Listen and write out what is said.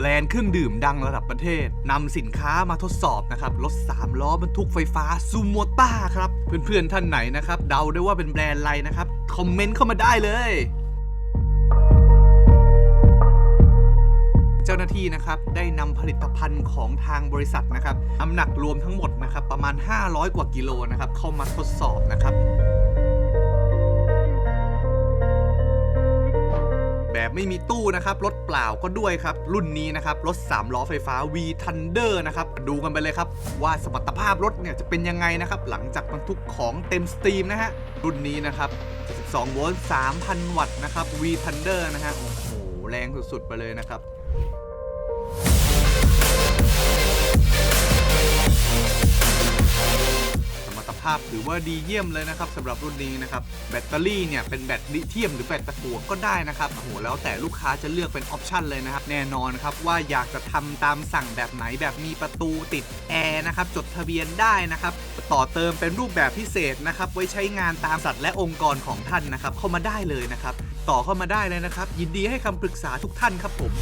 แบรนด์เครื่องดื่มดังระดับประเทศนำสินค้ามาทดสอบนะครับรถ3ล้อบรรทุกไฟฟ้าซูโมต้าครับเพื่อนๆท่านไหนนะครับเดาได้ว่าเป็นแบรนด์อะไรนะครับคอมเมนต์เข้ามาได้เลยเจ้าหน้าที่นะครับได้นำผลิตภัณฑ์ของทางบริษัทนะครับน้ำหนักรวมทั้งหมดนะครับประมาณ 500 กว่ากิโลนะครับเข้ามาทดสอบนะครับ แบบไม่มีตู้นะครับ รถเปล่าก็ด้วยครับ รุ่นนี้นะครับ รถ 3 ล้อไฟฟ้า V Thunder นะครับ ดูกันไปเลยครับ ว่าสมรรถภาพรถเนี่ยจะเป็นยังไงนะครับ หลังจากบรรทุกของเต็มสตรีมนะฮะ รุ่นนี้นะครับ12โวลต์3,000 วัตต์นะครับ V Thunder นะฮะ โอ้โห แรงสุดๆ ไปเลยนะครับาพถือว่าดีเยี่ยมเลยนะครับสำหรับรุ่นนี้นะครับแบตเตอรี่เนี่ยเป็นแบตลิเธียมหรือแบตตะกั่วก็ได้นะครับโอ้โหแล้วแต่ลูกค้าจะเลือกเป็นออปชันเลยนะครับแน่นอนครับว่าอยากจะทำตามสั่งแบบไหนแบบมีประตูติดแอร์นะครับจดทะเบียนได้นะครับต่อเติมเป็นรูปแบบพิเศษนะครับไว้ใช้งานตามสัตว์และองค์กรของท่านนะครับเข้ามาได้เลยนะครับต่อเข้ามาได้เลยนะครับยินดีให้คำปรึกษาทุกท่านครับผม